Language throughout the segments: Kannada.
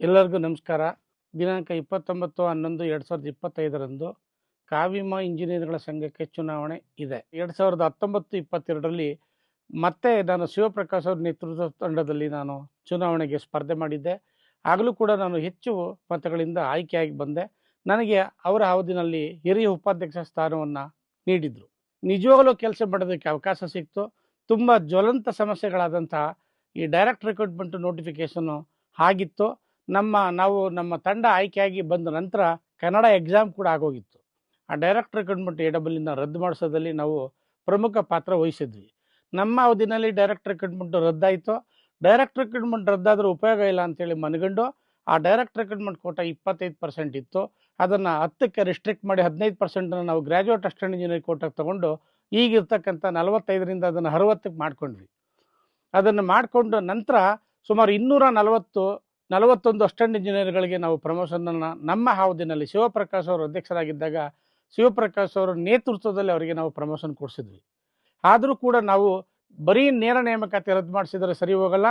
ಎಲ್ಲರಿಗೂ ನಮಸ್ಕಾರ. ದಿನಾಂಕ ಇಪ್ಪತ್ತೊಂಬತ್ತು, ಹನ್ನೊಂದು, ಎರಡು ಸಾವಿರದ ಇಪ್ಪತ್ತೈದರಂದು ಕಾವಿಮಾ ಇಂಜಿನಿಯರ್ಗಳ ಸಂಘಕ್ಕೆ ಚುನಾವಣೆ ಇದೆ. ಎರಡು ಸಾವಿರದ ಹತ್ತೊಂಬತ್ತು, ಇಪ್ಪತ್ತೆರಡರಲ್ಲಿ ಮತ್ತೆ ನಾನು ಶಿವಪ್ರಕಾಶ್ ಅವರ ನೇತೃತ್ವ ತಂಡದಲ್ಲಿ ನಾನು ಚುನಾವಣೆಗೆ ಸ್ಪರ್ಧೆ ಮಾಡಿದ್ದೆ. ಆಗಲೂ ಕೂಡ ನಾನು ಹೆಚ್ಚು ಮತಗಳಿಂದ ಆಯ್ಕೆಯಾಗಿ ಬಂದೆ. ನನಗೆ ಅವರ ಅವಧಿನಲ್ಲಿ ಹಿರಿಯ ಉಪಾಧ್ಯಕ್ಷ ಸ್ಥಾನವನ್ನು ನೀಡಿದರು. ನಿಜವಾಗಲೂ ಕೆಲಸ ಮಾಡೋದಕ್ಕೆ ಅವಕಾಶ ಸಿಕ್ತು. ತುಂಬ ಜ್ವಲಂತ ಸಮಸ್ಯೆಗಳಾದಂತಹ ಈ ಡೈರೆಕ್ಟ್ ರಿಕ್ರೂಟ್ಮೆಂಟ್ ನೋಟಿಫಿಕೇಶನ್ನು ಆಗಿತ್ತು. ನಮ್ಮ ನಾವು ನಮ್ಮ ತಂಡ ಆಯ್ಕೆಯಾಗಿ ಬಂದ ನಂತರ ಕನ್ನಡ ಎಕ್ಸಾಮ್ ಕೂಡ ಆಗೋಗಿತ್ತು. ಆ ಡೈರೆಕ್ಟ್ ರಿಕ್ರೂಟ್ಮೆಂಟ್ ಎ ಡಬ್ಲ್ಯೂನ ರದ್ದು ಮಾಡಿಸೋದಲ್ಲಿ ನಾವು ಪ್ರಮುಖ ಪಾತ್ರ ವಹಿಸಿದ್ವಿ. ನಮ್ಮ ಅವಧಿನಲ್ಲಿ ಡೈರೆಕ್ಟ್ ರಿಕ್ರೂಟ್ಮೆಂಟ್ ರದ್ದಾಯಿತು. ಡೈರೆಕ್ಟ್ ರಿಕ್ರೂಟ್ಮೆಂಟ್ ರದ್ದಾದರೂ ಉಪಯೋಗ ಇಲ್ಲ ಅಂತೇಳಿ ಮನಗಂಡು ಆ ಡೈರೆಕ್ಟ್ ರಿಕ್ರೂಟ್ಮೆಂಟ್ ಕೋಟ ಇಪ್ಪತ್ತೈದು ಪರ್ಸೆಂಟ್ ಇತ್ತು. ಅದನ್ನು ಹತ್ತಕ್ಕೆ ರಿಸ್ಟ್ರಿಕ್ಟ್ ಮಾಡಿ ಹದಿನೈದು ಪರ್ಸೆಂಟನ್ನು ನಾವು ಗ್ರ್ಯಾಜುಯೇಟ್ ಅಸಿಸ್ಟೆಂಟ್ ಇಂಜಿನಿಯರ್ ಕೋಟಾಗಿ ತೊಗೊಂಡು ಈಗಿರ್ತಕ್ಕಂಥ ನಲವತ್ತೈದರಿಂದ ಅದನ್ನು ಅರವತ್ತಕ್ಕೆ ಮಾಡ್ಕೊಂಡ್ವಿ. ಅದನ್ನು ಮಾಡಿಕೊಂಡು ನಂತರ ಸುಮಾರು ಇನ್ನೂರ ನಲವತ್ತು ನಲವತ್ತೊಂದು ಅಸ್ಟೆಂಟ್ ಇಂಜಿನಿಯರ್ಗಳಿಗೆ ನಾವು ಪ್ರಮೋಷನನ್ನು ನಮ್ಮ ಹಾವದಿನಲ್ಲಿ ಶಿವಪ್ರಕಾಶ್ ಅವರು ಅಧ್ಯಕ್ಷರಾಗಿದ್ದಾಗ ಶಿವಪ್ರಕಾಶ್ ಅವರ ನೇತೃತ್ವದಲ್ಲಿ ಅವರಿಗೆ ನಾವು ಪ್ರಮೋಷನ್ ಕೊಡಿಸಿದ್ವಿ. ಆದರೂ ಕೂಡ ನಾವು ಬರೀ ನೇರ ನೇಮಕಾತಿ ರದ್ದು ಮಾಡಿಸಿದರೆ ಸರಿ ಹೋಗಲ್ಲ.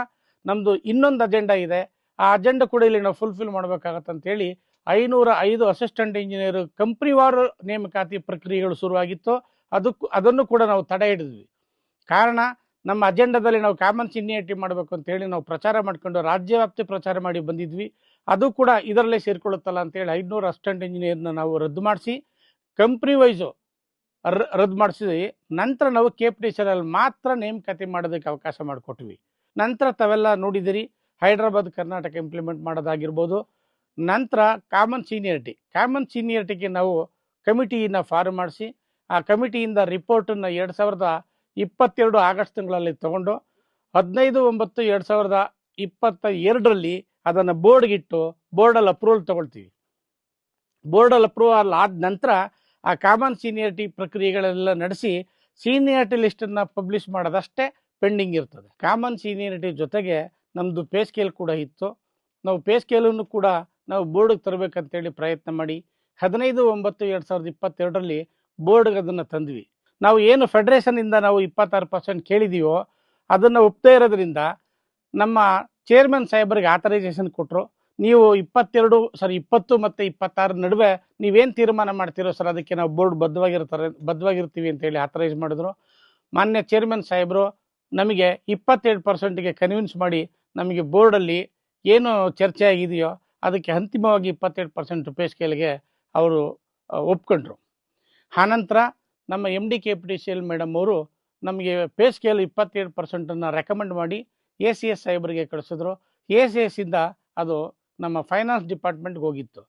ನಮ್ಮದು ಇನ್ನೊಂದು ಅಜೆಂಡಾ ಇದೆ. ಆ ಅಜೆಂಡಾ ಕೂಡ ಇಲ್ಲಿ ನಾವು ಫುಲ್ಫಿಲ್ ಮಾಡಬೇಕಾಗತ್ತೆ ಅಂತೇಳಿ ಐನೂರ ಐದು ಅಸಿಸ್ಟೆಂಟ್ ಇಂಜಿನಿಯರ್ ಕಂಪ್ನಿವಾರು ನೇಮಕಾತಿ ಪ್ರಕ್ರಿಯೆಗಳು ಶುರುವಾಗಿತ್ತು. ಅದಕ್ಕೂ, ಅದನ್ನು ಕೂಡ ನಾವು ತಡೆ ಹಿಡಿದ್ವಿ. ಕಾರಣ ನಮ್ಮ ಅಜೆಂಡಾದಲ್ಲಿ ನಾವು ಕಾಮನ್ ಸಿನಿಯಾರಿಟಿ ಮಾಡಬೇಕು ಅಂತೇಳಿ ನಾವು ಪ್ರಚಾರ ಮಾಡಿಕೊಂಡು ರಾಜ್ಯವ್ಯಾಪ್ತಿ ಪ್ರಚಾರ ಮಾಡಿ ಬಂದಿದ್ವಿ. ಅದು ಕೂಡ ಇದರಲ್ಲೇ ಸೇರಿಕೊಳ್ಳುತ್ತಲ್ಲ ಅಂತೇಳಿ ಐದುನೂರು ಅಸಿಸ್ಟೆಂಟ್ ಇಂಜಿನಿಯರ್ನ ನಾವು ರದ್ದು ಮಾಡಿಸಿ, ಕಂಪ್ನಿ ವೈಸು ರದ್ದು ಮಾಡಿಸಿದ್ವಿ ನಂತರ ನಾವು ಕೆ ಪಿ ಟಿ ಮಾತ್ರ ನೇಮಕಾತಿ ಮಾಡೋದಕ್ಕೆ ಅವಕಾಶ ಮಾಡಿಕೊಟ್ವಿ. ನಂತರ ತಾವೆಲ್ಲ ನೋಡಿದಿರಿ ಹೈದ್ರಾಬಾದ್, ಕರ್ನಾಟಕ ಇಂಪ್ಲಿಮೆಂಟ್ ಮಾಡೋದಾಗಿರ್ಬೋದು. ನಂತರ ಕಾಮನ್ ಸೀನಿಯರಿಟಿ, ಕಾಮನ್ ಸೀನಿಯರಿಟಿಗೆ ನಾವು ಕಮಿಟಿಯನ್ನು ಫಾರ್ಮ್ ಮಾಡಿಸಿ, ಆ ಕಮಿಟಿಯಿಂದ ರಿಪೋರ್ಟನ್ನು ಎರಡು ಸಾವಿರದ ಇಪ್ಪತ್ತೆರಡು ಆಗಸ್ಟ್ ತಿಂಗಳಲ್ಲಿ ತಗೊಂಡು ಹದಿನೈದು, ಒಂಬತ್ತು, ಎರಡು ಸಾವಿರದ ಇಪ್ಪತ್ತ ಎರಡರಲ್ಲಿ ಅದನ್ನು ಬೋರ್ಡ್ಗಿಟ್ಟು ಬೋರ್ಡಲ್ಲಿ ಅಪ್ರೂವಲ್ ತಗೊಳ್ತೀವಿ. ಬೋರ್ಡಲ್ಲಿ ಅಪ್ರೂವಲ್ ಆದ ನಂತರ ಆ ಕಾಮನ್ ಸೀನಿಯರಿಟಿ ಪ್ರಕ್ರಿಯೆಗಳೆಲ್ಲ ನಡೆಸಿ ಸೀನಿಯರಿಟಿ ಲಿಸ್ಟನ್ನು ಪಬ್ಲಿಷ್ ಮಾಡೋದಷ್ಟೇ ಪೆಂಡಿಂಗ್ ಇರ್ತದೆ. ಕಾಮನ್ ಸೀನಿಯರಿಟಿ ಜೊತೆಗೆ ನಮ್ಮದು ಪೇ ಸ್ಕೇಲ್ ಕೂಡ ಇತ್ತು. ನಾವು ಪೇ ಸ್ಕೇಲನ್ನು ಕೂಡ ನಾವು ಬೋರ್ಡ್ಗೆ ತರಬೇಕಂತೇಳಿ ಪ್ರಯತ್ನ ಮಾಡಿ ಹದಿನೈದು, ಒಂಬತ್ತು, ಎರಡು ಸಾವಿರದ ಇಪ್ಪತ್ತೆರಡರಲ್ಲಿ ಬೋರ್ಡ್ಗೆ ಅದನ್ನು ತಂದ್ವಿ. ನಾವು ಏನು ಫೆಡರೇಷನಿಂದ ನಾವು ಇಪ್ಪತ್ತಾರು ಪರ್ಸೆಂಟ್ ಕೇಳಿದೀವೋ ಅದನ್ನು ಒಪ್ಪದೇ ಇರೋದ್ರಿಂದ ನಮ್ಮ ಚೇರ್ಮನ್ ಸಾಹೇಬರಿಗೆ ಆಥರೈಸೇಷನ್ ಕೊಟ್ಟರು ನೀವು ಇಪ್ಪತ್ತೆರಡು ಸರ್ ಇಪ್ಪತ್ತು ಮತ್ತು ಇಪ್ಪತ್ತಾರು ನಡುವೆ ನೀವೇನು ತೀರ್ಮಾನ ಮಾಡ್ತೀರೋ ಸರ್ ಅದಕ್ಕೆ ನಾವು ಬೋರ್ಡ್ ಬದ್ಧವಾಗಿರ್ತಾರೆ, ಬದ್ಧವಾಗಿರ್ತೀವಿ ಅಂತೇಳಿ ಆಥರೈಸ್ ಮಾಡಿದ್ರು. ಮಾನ್ಯ ಚೇರ್ಮನ್ ಸಾಹೇಬರು ನಮಗೆ ಇಪ್ಪತ್ತೆರಡು ಪರ್ಸೆಂಟ್ಗೆ ಕನ್ವಿನ್ಸ್ ಮಾಡಿ ನಮಗೆ ಬೋರ್ಡಲ್ಲಿ ಏನು ಚರ್ಚೆ ಆಗಿದೆಯೋ ಅದಕ್ಕೆ ಅಂತಿಮವಾಗಿ ಇಪ್ಪತ್ತೆರಡು ಪರ್ಸೆಂಟ್ ಪೇ ಸ್ಕೇಲ್ಗೆ ಅವರು ಒಪ್ಕೊಂಡ್ರು. ಆನಂತರ ನಮ್ಮ M D K P T C L madam ಅವರು ನಮಗೆ ಪೇ ಸ್ಕೇಲ್ ಇಪ್ಪತ್ತೇಳು ಪರ್ಸೆಂಟನ್ನು ರೆಕಮೆಂಡ್ ಮಾಡಿ ಎ ಸಿ ಎಸ್ ಸಾಹೇಬರಿಗೆ ಕಳಿಸಿದ್ರು. ಎ ಸಿ ಎಸ್ ಇಂದ ಅದು ನಮ್ಮ ಫೈನಾನ್ಸ್ ಡಿಪಾರ್ಟ್ಮೆಂಟ್ಗೆ ಹೋಗಿತ್ತು.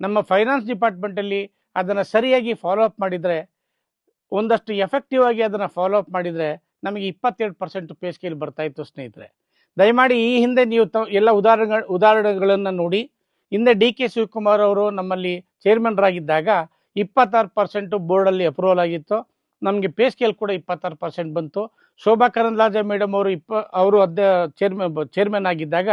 ನಮ್ಮ ಫೈನಾನ್ಸ್ ಡಿಪಾರ್ಟ್ಮೆಂಟಲ್ಲಿ ಅದನ್ನು ಸರಿಯಾಗಿ ಫಾಲೋ ಅಪ್ ಮಾಡಿದರೆ, ಒಂದಷ್ಟು ಎಫೆಕ್ಟಿವ್ ಆಗಿ ಅದನ್ನು ಫಾಲೋ ಅಪ್ ಮಾಡಿದರೆ ನಮಗೆ ಇಪ್ಪತ್ತೆರಡು ಪರ್ಸೆಂಟ್ ಪೇ ಸ್ಕೇಲ್ ಬರ್ತಾ ಇತ್ತು ಸ್ನೇಹಿತರೆ. ದಯಮಾಡಿ ಈ ಹಿಂದೆ ನೀವು ತ, ಎಲ್ಲ ಉದಾಹರಣೆ ಉದಾಹರಣೆಗಳನ್ನು ನೋಡಿ. ಹಿಂದೆ ಡಿ ಕೆ ಶಿವಕುಮಾರ್ ಅವರು ನಮ್ಮಲ್ಲಿ ಚೇರ್ಮನ್ರಾಗಿದ್ದಾಗ ಇಪ್ಪತ್ತಾರು ಪರ್ಸೆಂಟು ಬೋರ್ಡಲ್ಲಿ ಅಪ್ರೂವಲ್ ಆಗಿತ್ತು. ನಮಗೆ ಪೇ ಸ್ಕೇಲ್ ಕೂಡ ಇಪ್ಪತ್ತಾರು ಪರ್ಸೆಂಟ್ ಬಂತು. ಶೋಭಾ ಕರಂದ್ಲಾಜೆ ಮೇಡಮ್ ಅವರು ಇಪ್ಪ, ಅವರು ಅಧ್ಯ ಚೇರ್ಮನ್ ಚೇರ್ಮನ್ ಆಗಿದ್ದಾಗ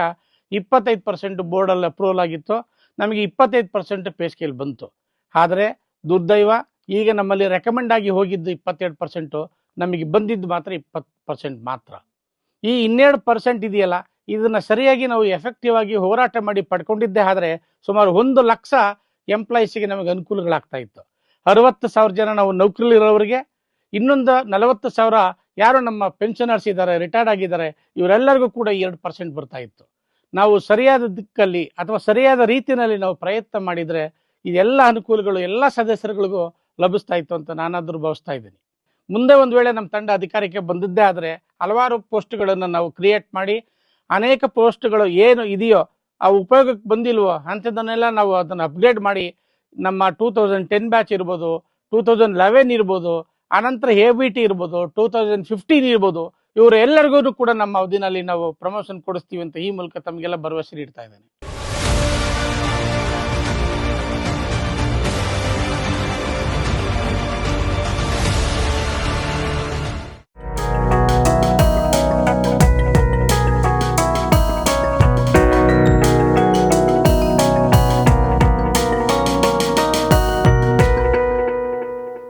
ಇಪ್ಪತ್ತೈದು ಪರ್ಸೆಂಟ್ ಬೋರ್ಡಲ್ಲಿ ಅಪ್ರೂವಲ್ ಆಗಿತ್ತು. ನಮಗೆ ಇಪ್ಪತ್ತೈದು ಪರ್ಸೆಂಟ್ ಪೇ ಸ್ಕೇಲ್ ಬಂತು. ಆದರೆ ದುರ್ದೈವ, ಈಗ ನಮ್ಮಲ್ಲಿ ರೆಕಮೆಂಡ್ ಆಗಿ ಹೋಗಿದ್ದು ಇಪ್ಪತ್ತೆರಡು ಪರ್ಸೆಂಟು ನಮಗೆ ಬಂದಿದ್ದು ಮಾತ್ರ ಇಪ್ಪತ್ತು ಪರ್ಸೆಂಟ್ ಮಾತ್ರ. ಈ ಇನ್ನೆರಡು ಪರ್ಸೆಂಟ್ ಇದೆಯಲ್ಲ, ಇದನ್ನು ಸರಿಯಾಗಿ ನಾವು ಎಫೆಕ್ಟಿವ್ ಆಗಿ ಹೋರಾಟ ಮಾಡಿ ಪಡ್ಕೊಂಡಿದ್ದೇ ಆದರೆ ಸುಮಾರು ಒಂದು ಲಕ್ಷ ಎಂಪ್ಲಾಯೀಸಿಗೆ ನಮಗೆ ಅನುಕೂಲಗಳಾಗ್ತಾ ಇತ್ತು. ಅರವತ್ತು ಸಾವಿರ ಜನ ನಾವು ನೌಕರಿಲಿರೋರಿಗೆ ಇನ್ನೊಂದು ನಲವತ್ತು ಸಾವಿರ ಯಾರು ನಮ್ಮ ಪೆನ್ಷನರ್ಸ್ ಇದ್ದಾರೆ ರಿಟೈರ್ಡ್ ಆಗಿದ್ದಾರೆ, ಇವರೆಲ್ಲರಿಗೂ ಕೂಡ ಎರಡು ಪರ್ಸೆಂಟ್ ಬರ್ತಾ ಇತ್ತು. ನಾವು ಸರಿಯಾದ ದಿಕ್ಕಲ್ಲಿ ಅಥವಾ ಸರಿಯಾದ ರೀತಿಯಲ್ಲಿ ನಾವು ಪ್ರಯತ್ನ ಮಾಡಿದರೆ ಇದೆಲ್ಲ ಅನುಕೂಲಗಳು, ಎಲ್ಲ ಸದಸ್ಯರುಗಳಿಗೂ ಲಭಿಸ್ತಾ ಇತ್ತು ಅಂತ ನಾನಾದರೂ ಭಾವಿಸ್ತಾ ಇದ್ದೀನಿ. ಮುಂದೆ ಒಂದು ವೇಳೆ ನಮ್ಮ ತಂಡ ಅಧಿಕಾರಕ್ಕೆ ಬಂದದ್ದೇ ಆದರೆ ಹಲವಾರು ಪೋಸ್ಟ್ಗಳನ್ನು ನಾವು ಕ್ರಿಯೇಟ್ ಮಾಡಿ, ಅನೇಕ ಪೋಸ್ಟ್ಗಳು ಏನು ಇದೆಯೋ ಆ ಉಪಯೋಗಕ್ಕೆ ಬಂದಿಲ್ವೋ ಅಂಥದ್ದನ್ನೆಲ್ಲ ನಾವು ಅದನ್ನು ಅಪ್ಗ್ರೇಡ್ ಮಾಡಿ ನಮ್ಮ ಟೂ ತೌಸಂಡ್ ಟೆನ್ ಬ್ಯಾಚ್ ಇರ್ಬೋದು ಟೂ ತೌಸಂಡ್ ಲೆವೆನ್ ಇರ್ಬೋದು, ಆನಂತರ ಎ ಬಿ ಟಿ ಇರ್ಬೋದು ಟೂ ತೌಸಂಡ್ ಫಿಫ್ಟೀನ್ ಇರ್ಬೋದು, ಇವರೆಲ್ಲರಿಗೂ ಕೂಡ ನಮ್ಮ ಅವಧಿನಲ್ಲಿ ನಾವು ಪ್ರಮೋಷನ್ ಕೊಡಿಸ್ತೀವಿ ಅಂತ ಈ ಮೂಲಕ ತಮಗೆಲ್ಲ ಭರವಸೆ ನೀಡ್ತಾ ಇದ್ದೇನೆ.